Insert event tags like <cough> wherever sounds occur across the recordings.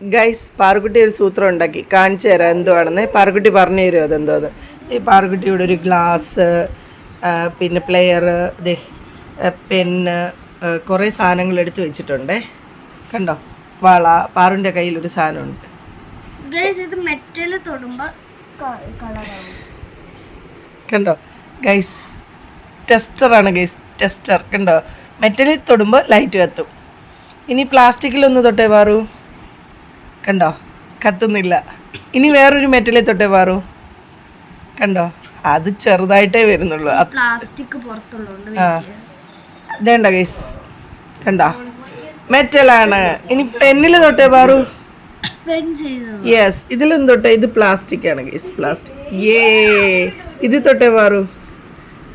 Guys Parukutty ഒരു സൂത്രം ഉണ്ടാക്കി. കാണിച്ചു തരാം എന്തുവാണെന്ന്. പാറുക്കുട്ടി പറഞ്ഞു തരുമോ അത്? ഈ പാറുക്കുട്ടിയുടെ ഒരു ഗ്ലാസ് പിന്നെ പ്ലെയർ ഇത് പെന്ന് കുറേ സാധനങ്ങൾ എടുത്തു വെച്ചിട്ടുണ്ടേ. കണ്ടോ? വള പാറുന്റെ ഒരു സാധനമുണ്ട്. കണ്ടോ? ഗൈസ് ടെസ്റ്ററാണ് ഗൈസ് ടെസ്റ്റർ കണ്ടോ? മെറ്റലിൽ തൊടുമ്പോൾ ലൈറ്റ് കത്തും. ഇനി പ്ലാസ്റ്റിക്കിലൊന്ന് തൊട്ടേ പാറു. കണ്ടോ? കത്തുന്നില്ല. ഇനി വേറൊരു മെറ്റലിൽ തൊട്ടേ പാറു. കണ്ടോ? അത് ചെറുതായിട്ടേ വരുന്നുള്ളൂ. പ്ലാസ്റ്റിക് ആ. ഇതേണ്ട ഗൈസ് കണ്ടോ മെറ്റലാണ്. ഇനി പെന്നിൽ തൊട്ടേ പാറു. യെസ് ഇതിലും തൊട്ടേ ഇത് പ്ലാസ്റ്റിക് ആണ് ഗൈസ് പ്ലാസ്റ്റിക് ഏ ഇത് തൊട്ടേ പാറു.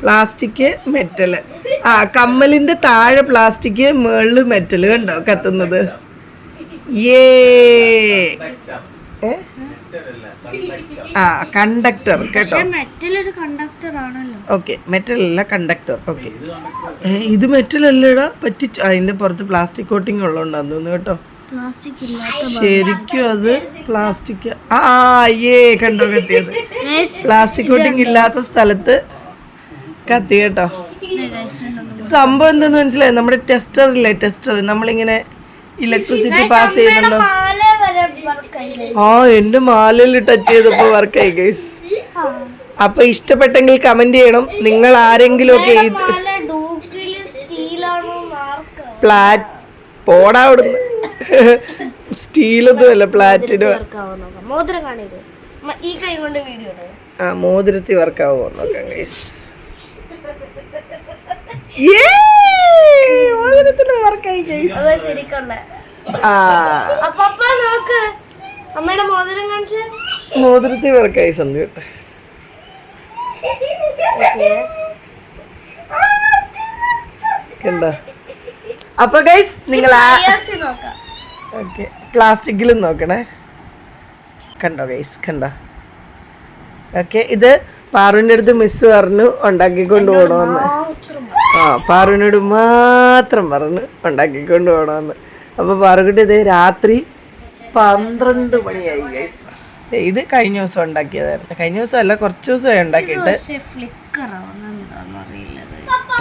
പ്ലാസ്റ്റിക് മെറ്റൽ ആ കമ്മലിന്റെ താഴെ പ്ലാസ്റ്റിക് മേളിൽ മെറ്റൽ കണ്ടോ? കത്തുന്നത്. ഏ? ആ കണ്ടക്ടർ കേട്ടോ? ഓക്കെ മെറ്റൽ അല്ല കണ്ടക്ടർ ഓക്കെ. ഇത് മെറ്റൽ അല്ലടാ പറ്റിച്ച് അതിന്റെ പുറത്ത് പ്ലാസ്റ്റിക് കോട്ടിംഗ് ഉള്ളതുകൊണ്ടാന്ന് തോന്നുന്നു കേട്ടോ. ശരിക്കും അത് പ്ലാസ്റ്റിക് ആ ഏ കണ്ടോ കത്തിയത്? പ്ലാസ്റ്റിക് കോട്ടിംഗ് ഇല്ലാത്ത സ്ഥലത്ത് കത്തി കേട്ടോ. സംഭവം എന്തെന്ന് മനസ്സിലായി? നമ്മുടെ ടെസ്റ്റർ ഇല്ലേ ടെസ്റ്റർ നമ്മളിങ്ങനെ ഇലക്ട്രിസിറ്റി പാസ് ചെയ്യുന്നുണ്ടോ? ആ എന്റെ മാലയിൽ ടച്ച് ചെയ്തപ്പോ വർക്കായി ഗൈസ് അപ്പൊ ഇഷ്ടപ്പെട്ടെങ്കിൽ കമന്റ് ചെയ്യണം. നിങ്ങൾ ആരെങ്കിലും ഒക്കെ പ്ലാറ്റ് പോടാ അവിടുന്ന്. സ്റ്റീലൊന്നും അല്ല പ്ലാറ്റിന് ആ മോതിരത്തിൽ വർക്കാവോ നോക്കാം ഗൈസ് വർക്കായി ആ. നോക്ക്. അമ്മയുടെ മോതിരം കാണിച്ച്. മോതിരത്തിൽ വർക്കായി സന്ധി കേട്ടെ. അപ്പൊ ഗൈസ് നിങ്ങൾ ഓക്കെ പ്ലാസ്റ്റിക്കിലും നോക്കണേ. കണ്ടോ ഗൈസ് കണ്ടോ? ഓക്കെ ഇത് പാറുവിന്റെ അടുത്ത് മിസ് പറഞ്ഞു ഉണ്ടാക്കിക്കൊണ്ട് പോകണമെന്ന് ആ പാറുവിനോട് മാത്രം പറഞ്ഞു ഉണ്ടാക്കിക്കൊണ്ട് പോകണമെന്ന് അപ്പോൾ പാറുകുട്ടി ഇത് രാത്രി പന്ത്രണ്ട് മണിയായി ഗൈസ് ഇത് കഴിഞ്ഞ ദിവസം ഉണ്ടാക്കിയതായിരുന്നു. കഴിഞ്ഞ ദിവസം അല്ല കുറച്ച് ദിവസമായി ഉണ്ടാക്കിയിട്ട്.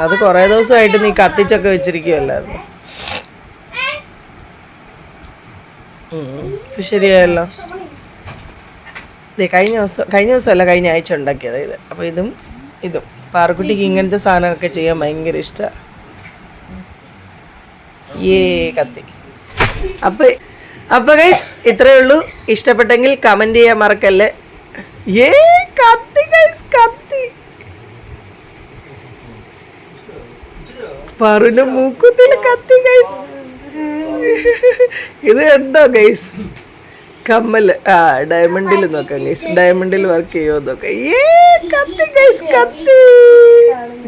അത് കുറേ ദിവസമായിട്ട് നീ കത്തിച്ചൊക്കെ വെച്ചിരിക്കുമല്ലായിരുന്നു. ഇപ്പൊ ശരിയായല്ലോ. കഴിഞ്ഞ ദിവസം കഴിഞ്ഞ ദിവസമല്ല കഴിഞ്ഞ ആഴ്ച ഉണ്ടാക്കിയത് ഇത്. അപ്പോൾ ഇതും ഇതും. പാറക്കുട്ടിക്ക് ഇങ്ങനത്തെ സാധനമൊക്കെ ചെയ്യാൻ ഭയങ്കര ഇഷ്ടമാണ് ഏ കത്തി. അപ്പൊ അപ്പൊ ഗൈസ് ഇത്രയേ ഉള്ളൂ. ഇഷ്ടപ്പെട്ടെങ്കിൽ കമന്റ് ചെയ്യാൻ മറക്കല്ലേ? ഏ കത്തി ഗൈസ് കത്തി. പറഞ്ഞ മൂക്കുത്തിൽ കത്തി ഗൈസ് ഇത് എന്തോ ഗൈസ് കമ്മൽ ആ ഡയമണ്ടിൽ നോക്കാം ഗൈസ് ഡയമണ്ടിൽ വർക്ക് ചെയ്യുമോ നോക്കാം. ഏ കത്തി കത്തി.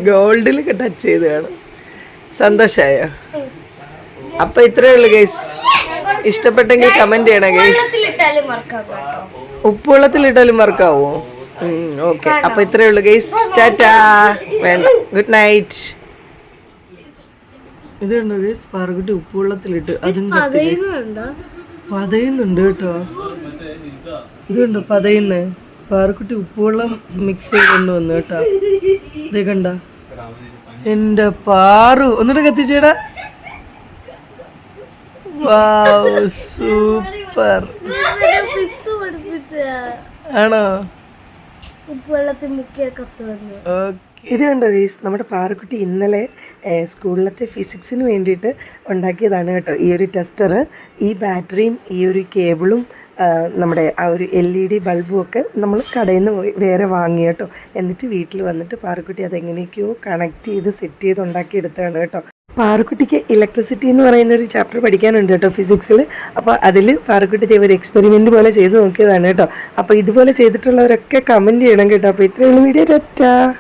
ഗോൾഡിൽ ടച്ച് ചെയ്ത് കാണും. സന്തോഷായോ? അപ്പൊ ഇത്രയേ ഉള്ളൂ ഗൈസ് ഇഷ്ടപ്പെട്ടെങ്കിൽ കമന്റ് ചെയ്യണം ഗൈസ് ഉപ്പുവെള്ളത്തിലിട്ടാലും വർക്കാവോ ഓക്കെ അപ്പൊ ഇത്രേ ഉള്ളൂ ഗൈസ് ടാറ്റാ വേണ്ട. ഗുഡ് നൈറ്റ് ഇതുണ്ടോ ഗൈസ് പാറക്കുട്ടി ഉപ്പുവെള്ളത്തിലിട്ട് അതും പതയുന്നുണ്ട്? കേട്ടോ. ഇതുണ്ടോ പതയുന്ന? പാറക്കുട്ടി ഉപ്പുവെള്ളം മിക്സ് ചെയ്ത് കൊണ്ടുവന്നു കേട്ടോ. ഇത് കണ്ട? എന്റെ പാറു. ഒന്നുകൂടെ കത്തിച്ചേടാ. <laughs> സൂപ്പർ. ആണോ? ഉപ്പുവെള്ളത്തിൽ വന്നു ഇത് കണ്ടോ ഗീസ്? നമ്മുടെ പാറക്കുട്ടി ഇന്നലെ സ്കൂളിലത്തെ ഫിസിക്സിന് വേണ്ടിയിട്ട് ഉണ്ടാക്കിയതാണ് കേട്ടോ. ഈ ഒരു ടെസ്റ്റർ ഈ ബാറ്ററിയും ഈ ഒരു കേബിളും നമ്മുടെ ആ ഒരു എൽ ഇ ഡി ബൾബും ഒക്കെ നമ്മൾ കടയിൽ നിന്ന് പോയി വേറെ വാങ്ങി കേട്ടോ. എന്നിട്ട് വീട്ടിൽ വന്നിട്ട് പാറക്കുട്ടി അതെങ്ങനെയൊക്കെയോ കണക്ട് ചെയ്ത് സെറ്റ് ചെയ്ത് ഉണ്ടാക്കിയെടുത്തതാണ് കേട്ടോ. പാറക്കുട്ടിക്ക് ഇലക്ട്രിസിറ്റി എന്ന് പറയുന്ന ഒരു ചാപ്റ്റർ പഠിക്കാനുണ്ട് കേട്ടോ ഫിസിക്സിൽ അപ്പോൾ അതിൽ പാറക്കുട്ടി ഒരു എക്സ്പെരിമെന്റ് പോലെ ചെയ്ത് നോക്കിയതാണ് കേട്ടോ. അപ്പോൾ ഇതുപോലെ ചെയ്തിട്ടുള്ളവരൊക്കെ കമന്റ് ചെയ്യണം കേട്ടോ. അപ്പോൾ ഇത്രയുള്ള വീഡിയോ ടാറ്റാ.